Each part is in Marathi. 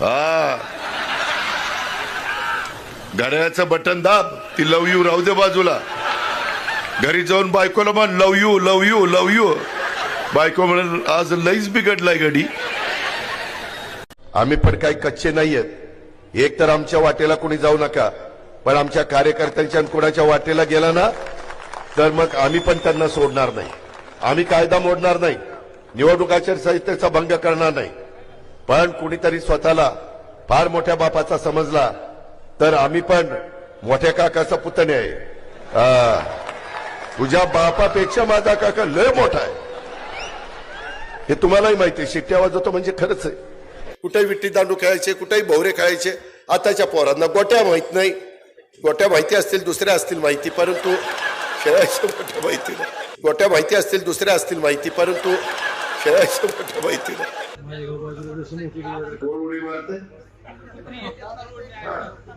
हा घड्याळाचं बटन दाब ती लव यू राहू दे बाजूला. घरी जाऊन बायकोला म्हण love you love you love you. बायको म्हणून आज लईच बिघडलाय गडी आम्ही पण काही कच्चे नाहीयेत. एक तर आमच्या वाटेला कोणी जाऊ नका पण आमच्या कार्यकर्त्यांच्या कुणाच्या कोणाच्या वाटेला गेला ना तर मग आम्ही पण त्यांना सोडणार नाही. आम्ही कायदा मोडणार नाही. निवडणुकाच्या आचारसंहितेचा भंग करणार नाही. पण कुणीतरी स्वतःला फार मोठ्या बापाचा समजला तर आम्ही पण मोठ्या काकाचा पुतणे आहे. तुझ्या बापापेक्षा माझा काका लय मोठा आहे. हे तुम्हालाही माहिती आहे शिट्ट्या वाजवतो म्हणजे खरंच आहे. कुठेही विट्टी दांडू खेळायचे कुठेही भोवरे खेळायचे आताच्या पोरांना गोट्या माहीत नाही. गोट्या माहिती असतील दुसऱ्या असतील माहिती परंतु खेळायच्या गोट्या माहिती नाही. गोट्या माहिती असतील दुसऱ्या असतील माहिती परंतु खेळायचं मोठ्या माहिती नाही कोण उडी मारते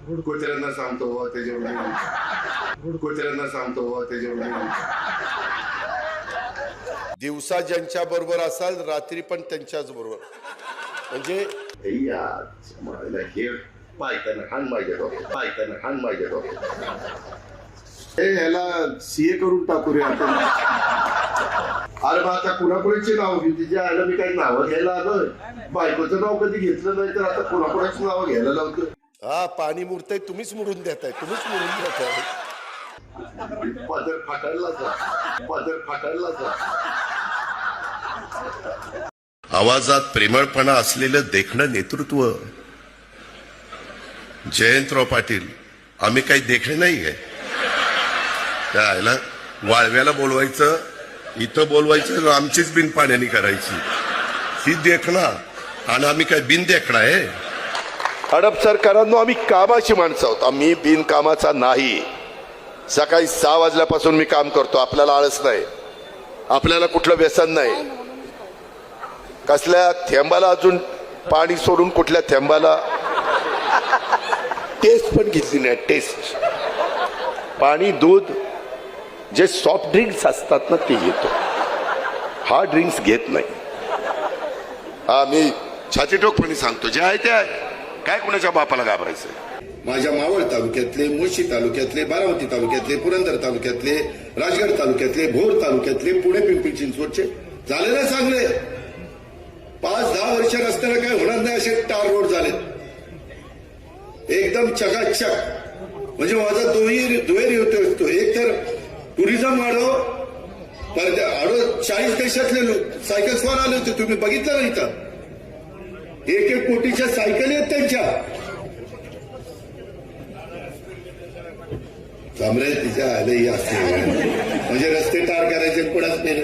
गुडकोचऱ्यांना सांगतो बुवा त्याच्यावर गुडकोचऱ्यांना सांगतो बुवा त्याच्यावर दिवसा ज्यांच्या बरोबर असाल रात्री पण त्यांच्याच बरोबर. म्हणजे हे पायताना हान माझ्या डोक्यात पायताना हान माझ्या हे ह्याला सीए करून टाकू रे आपण. अरे मग आता कुणाकुणाची नाव घेऊ तिच्या आयला मी काही नावं घ्यायला आलोय. बायकोचं नाव कधी घेतलं नाही तर आता कुणाकुणाची नावं घ्यायला लावतो हा पाणी मुरतंय तुम्हीच मुरून देताय तुम्हीच मुरून देताय. पदर फाटायला जा पदर फाटायला जा. आवाजात प्रेमळपणा असलेलं देखणं नेतृत्व. जयंतराव पाटील आम्ही काही देखणे नाही आहे वाळव्याला बोलवायचं इथं बोलवायचं आमचीच बिन पाण्याने करायची. ही देखणा. आणि आम्ही काय बिन देखणा आहे? हडप सरकारांनो आम्ही कामाची माणसं आहोत. आम्ही बिनकामाचा नाही. सकाळी सहा वाजल्यापासून मी काम करतो. आपल्याला आळस नाही. आपल्याला कुठलं व्यसन नाही. कसल्या थेंबाला अजून पाणी सोडून कुठल्या थेंबाला? टेस्ट पण घेतली नाही टेस्ट पाणी दूध जे सॉफ्ट ड्रिंक्स असतात ना ते घेतो. हार्ड ड्रिंक्स घेत नाही. हा मी छातीटोकपणे सांगतो. जे आहे ते आहे. काय कोणाच्या बापाला घाबरायचं? माझ्या मावळ तालुक्यातले मुळशी तालुक्यातले बारामती तालुक्यातले पुरंदर तालुक्यातले राजगड तालुक्यातले भोर तालुक्यातले पुणे पिंपरी चिंचवडचे. झाले ना चांगले. पाच दहा वर्ष रस्त्याला काय होणार नाही असे टार रोड झालेत एकदम चकाचक. म्हणजे माझा दोही दुहेरी होतो असतो एक तर टुरिझम वाढव. परत अडो चाळीस देशातले लोक सायकल स्वार आले होते तुम्ही बघितलं नाही इथं? एक एक कोटीच्या सायकली आहेत त्यांच्या. कमरे तिच्या आले असते म्हणजे रस्ते टार करायचे पुढाच नाही